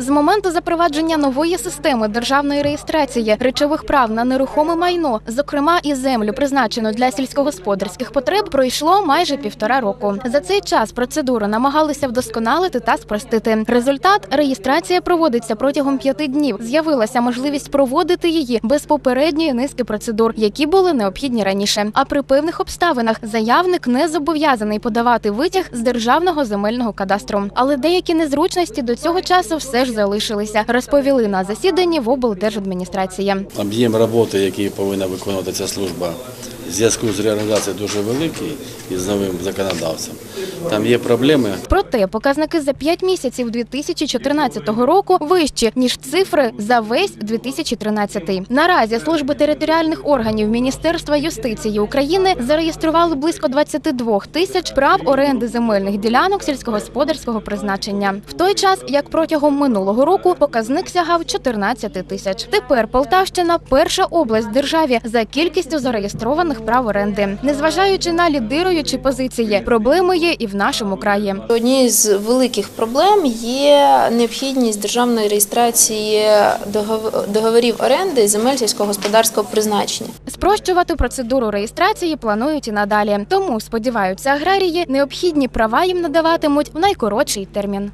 З моменту запровадження нової системи державної реєстрації речових прав на нерухоме майно, зокрема і землю, призначену для сільськогосподарських потреб, пройшло майже півтора року. За цей час процедуру намагалися вдосконалити та спростити. Результат реєстрація проводиться протягом п'яти днів. З'явилася можливість проводити її без попередньої низки процедур, які були необхідні раніше. А при певних обставинах заявник не зобов'язаний подавати витяг з державного земельного кадастру. Але деякі незручності до цього часу все ж залишилися, розповіли на засіданні в облдержадміністрації. Об'єм роботи, який повинна виконувати ця служба, зв'язку з реорганізацією дуже великий і з новим законодавцем. Там є проблеми. Проте показники за 5 місяців 2014 року вищі ніж цифри за весь 2013. Наразі служби територіальних органів Міністерства юстиції України зареєстрували близько 22 тисяч прав оренди земельних ділянок сільськогосподарського призначення. В той час, як протягом минулого року, показник сягав 14 тисяч. Тепер Полтавщина перша область в державі за кількістю зареєстрованих прав оренди. Незважаючи на лідируючі позиції, проблеми є і в нашому краї. Однією з великих проблем є необхідність державної реєстрації договорів оренди земель сільськогосподарського призначення. Спрощувати процедуру реєстрації планують і надалі. Тому сподіваються аграрії, необхідні права їм надаватимуть в найкоротший термін.